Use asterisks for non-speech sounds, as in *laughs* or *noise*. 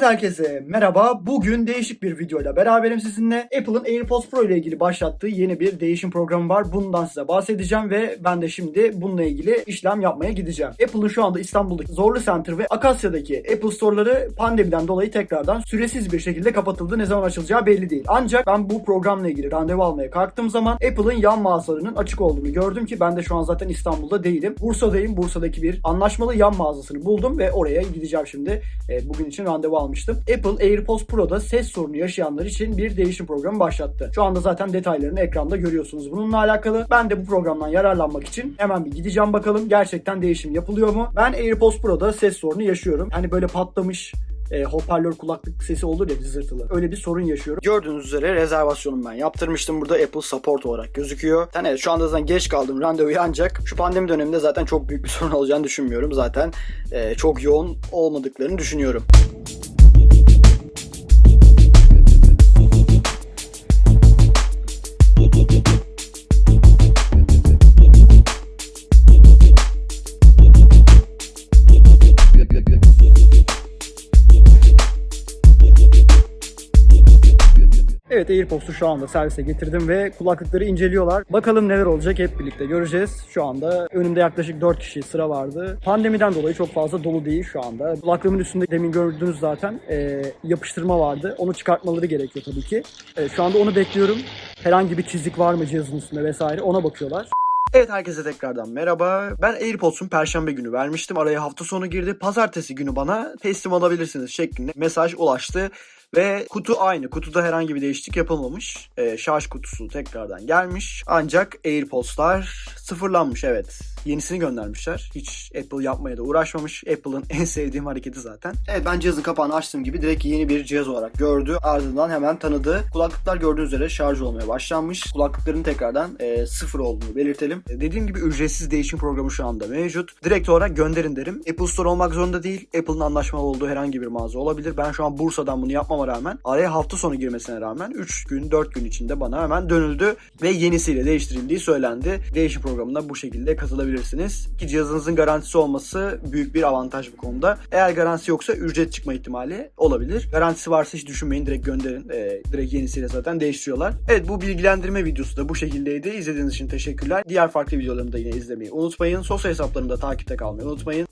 Evet herkese merhaba. Bugün değişik bir videoyla beraberim sizinle. Apple'ın AirPods Pro ile ilgili başlattığı yeni bir değişim programı var. Bundan size bahsedeceğim ve ben de şimdi bununla ilgili işlem yapmaya gideceğim. Apple'ın şu anda İstanbul'daki Zorlu Center ve Akasya'daki Apple Store'ları pandemiden dolayı tekrardan süresiz bir şekilde kapatıldı. Ne zaman açılacağı belli değil. Ancak ben bu programla ilgili randevu almaya kalktığım zaman Apple'ın yan mağazalarının açık olduğunu gördüm ki ben de şu an zaten İstanbul'da değilim. Bursa'dayım. Bursa'daki bir anlaşmalı yan mağazasını buldum ve oraya gideceğim şimdi. E, bugün için randevu almıştım. Apple AirPods Pro'da ses sorunu yaşayanlar için bir değişim programı başlattı. Şu anda zaten detaylarını ekranda görüyorsunuz bununla alakalı. Ben de bu programdan yararlanmak için hemen bir gideceğim bakalım. Gerçekten değişim yapılıyor mu? Ben AirPods Pro'da ses sorunu yaşıyorum. Hani böyle patlamış e, hoparlör kulaklık sesi olur ya cızırtılı. Öyle bir sorun yaşıyorum. Gördüğünüz üzere rezervasyonumu ben yaptırmıştım. Burada Apple Support olarak gözüküyor. Yani evet, şu anda zaten geç kaldım randevuya ancak şu pandemi döneminde zaten çok büyük bir *laughs* sorun olacağını düşünmüyorum. Zaten e, çok yoğun olmadıklarını düşünüyorum. Evet AirPods'u şu anda servise getirdim ve kulaklıkları inceliyorlar. Bakalım neler olacak hep birlikte göreceğiz. Şu anda önümde yaklaşık 4 kişi sıra vardı. Pandemiden dolayı çok fazla dolu değil şu anda. Kulaklığımın üstünde demin gördünüz zaten e, yapıştırma vardı. Onu çıkartmaları gerekiyor tabii ki. E, şu anda onu bekliyorum. Herhangi bir çizik var mı cihazın üstünde vesaire ona bakıyorlar. Evet herkese tekrardan merhaba. Ben AirPods'un perşembe günü vermiştim. Araya hafta sonu girdi. Pazartesi günü bana teslim alabilirsiniz şeklinde mesaj ulaştı. Ve kutu aynı. Kutuda herhangi bir değişiklik yapılmamış. Ee, şarj kutusu tekrardan gelmiş. Ancak AirPods'lar sıfırlanmış evet. Yenisini göndermişler. Hiç Apple yapmaya da uğraşmamış. Apple'ın en sevdiğim hareketi zaten. Evet ben cihazın kapağını açtığım gibi direkt yeni bir cihaz olarak gördü. Ardından hemen tanıdı. Kulaklıklar gördüğünüz üzere şarj olmaya başlanmış. Kulaklıkların tekrardan e, sıfır olduğunu belirtelim. E, dediğim gibi ücretsiz değişim programı şu anda mevcut. Direkt olarak gönderin derim. Apple Store olmak zorunda değil. Apple'ın anlaşmalı olduğu herhangi bir mağaza olabilir. Ben şu an Bursa'dan bunu yapmama rağmen araya hafta sonu girmesine rağmen 3 gün 4 gün içinde bana hemen dönüldü ve yenisiyle değiştirildiği söylendi. Değişim programına bu şekilde katılabilirsiniz. Ki cihazınızın garantisi olması büyük bir avantaj bu konuda. Eğer garantisi yoksa ücret çıkma ihtimali olabilir. Garantisi varsa hiç düşünmeyin direkt gönderin. Ee, direkt yenisiyle zaten değiştiriyorlar. Evet bu bilgilendirme videosu da bu şekildeydi. İzlediğiniz için teşekkürler. Diğer farklı videolarımı da yine izlemeyi unutmayın. Sosyal hesaplarımda takipte kalmayı unutmayın.